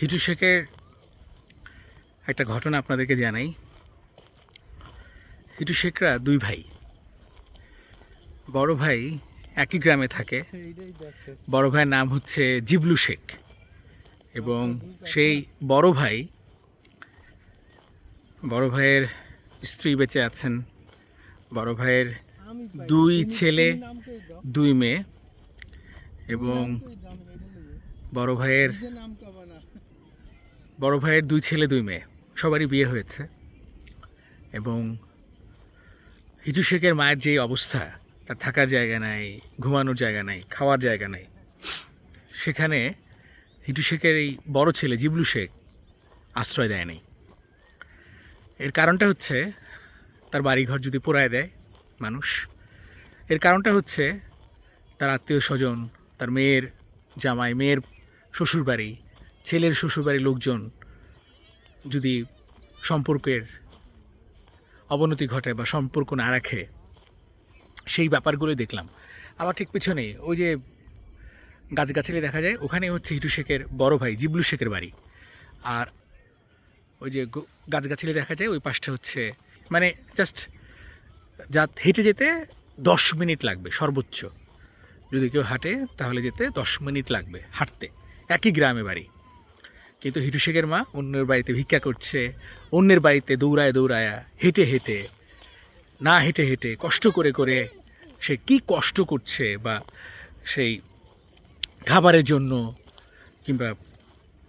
হিটু শেখের একটা ঘটনা আপনাদেরকে জানাই। হিটু শেখরা দুই ভাই। বড় ভাই একই গ্রামে থাকে। বড় ভাইয়ের নাম হচ্ছে জিবলু শেখ এবং সেই বড় ভাই বড় ভাইয়ের স্ত্রী বেঁচে আছেন। বড় ভাইয়ের দুই ছেলে, দুই মেয়ে এবং বড় ভাইয়ের বড় ভাইয়ের দুই ছেলে, দুই মেয়ে। সবারই বিয়ে হয়েছে। এবং হিটু শেখের মায়ের যে অবস্থা, তার থাকার জায়গা নাই, ঘুমানোর জায়গা নাই, খাওয়ার জায়গা নাই, সেখানে হিটু শেখের এই বড় ছেলে, জিবলু শেখ, আশ্রয় দেয়নি এর কারণটা হচ্ছে, তার বাড়িঘর যদি পোড়ায় দেয় মানুষ, এর কারণটা হচ্ছে, তার আত্মীয় স্বজন, তার মেয়ের জামাই, মেয়ের শ্বশুরবাড়ি ছেলের শ্বশুরবাড়ির লোকজন যদি সম্পর্কের অবনতি ঘটায় বা সম্পর্ক না রাখে, সেই ব্যাপারগুলো দেখলাম। আমার ঠিক পিছনে ওই যে গাছগাছালি দেখা যায় ওখানে হচ্ছে হিটু শেখের বড় ভাই, জিবলু শেখের বাড়ি। আর ওই যে গাছগাছালি দেখা যায়, ওই পাশটা হচ্ছে মানে জাস্ট যা হেঁটে যেতে দশ মিনিট লাগবে সর্বোচ্চ। যদি কেউ হাঁটে, তাহলে যেতে দশ মিনিট লাগবে হাঁটতে। একই গ্রামে বাড়ি। কিন্তু হিটু শেখের মা অন্যের বাড়িতে ভিক্ষা করছে, অন্যের বাড়িতে দৌড়ায় দৌড়ায়া হেঁটে হেঁটে, না হেঁটে হেঁটে, কষ্ট করে করে সে কি কষ্ট করছে বা সেই খাবারের জন্য কিংবা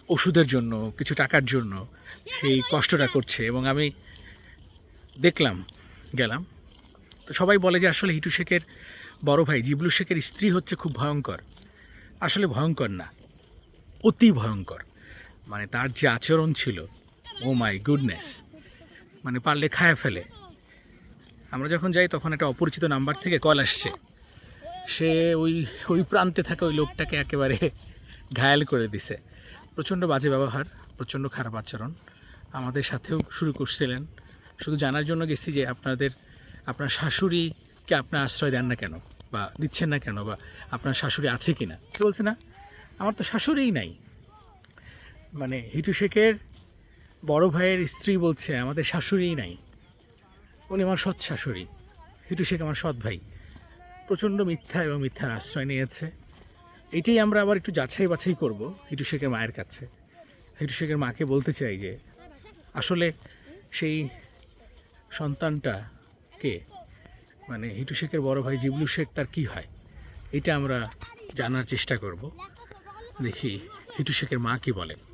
ওষুধের জন্য, কিছু টাকার জন্য সেই কষ্টটা করছে। এবং আমি দেখলাম, গেলাম। তো সবাই বলে যে আসলে হিটু শেখের বড় ভাই জিবলু শেখের স্ত্রী হচ্ছে খুব ভয়ঙ্কর। আসলে ভয়ঙ্কর না, অতি ভয়ঙ্কর। মানে তার যে আচরণ ছিল ও মাই গুডনেস মানে পারলে খায় ফেলে। আমরা যখন যাই তখন একটা অপরিচিত নাম্বার থেকে কল আসছে। সে ওই ওই প্রান্তে থাকা ওই লোকটাকে একেবারে ঘায়াল করে দিছে। প্রচণ্ড বাজে ব্যবহার, প্রচণ্ড খারাপ আচরণ। আমাদের সাথেও শুরু করছিলেন। শুধু জানার জন্য গেছি যে আপনাদের, আপনার শাশুড়িকে আপনার আশ্রয় দেন না কেন? বা দিচ্ছেন না কেন? বা আপনার শাশুড়ি আছে কি না বলছে, না, আমার তো শাশুড়িই নাই। মানে হিটু শেখের বড় ভাইয়ের স্ত্রী বলছে, আমাদের শাশুড়িই নাই। উনি আমার সৎ শাশুড়ি। হিটু শেখ আমার সৎ ভাই। প্রচণ্ড মিথ্যা এবং মিথ্যার আশ্রয় নিয়েছে। এটাই আমরা আবার একটু যাচাই বাছাই করব হিটু শেখের মায়ের কাছে। হিটু শেখের মাকে বলতে চাই যে, আসলে সেই সন্তানটা কে? মানে হিটু শেখের বড় ভাই জিবলু শেখ, তার কী হয়? এটা আমরা জানার চেষ্টা করব। দেখি হিটু শেখের মা কি বলেন।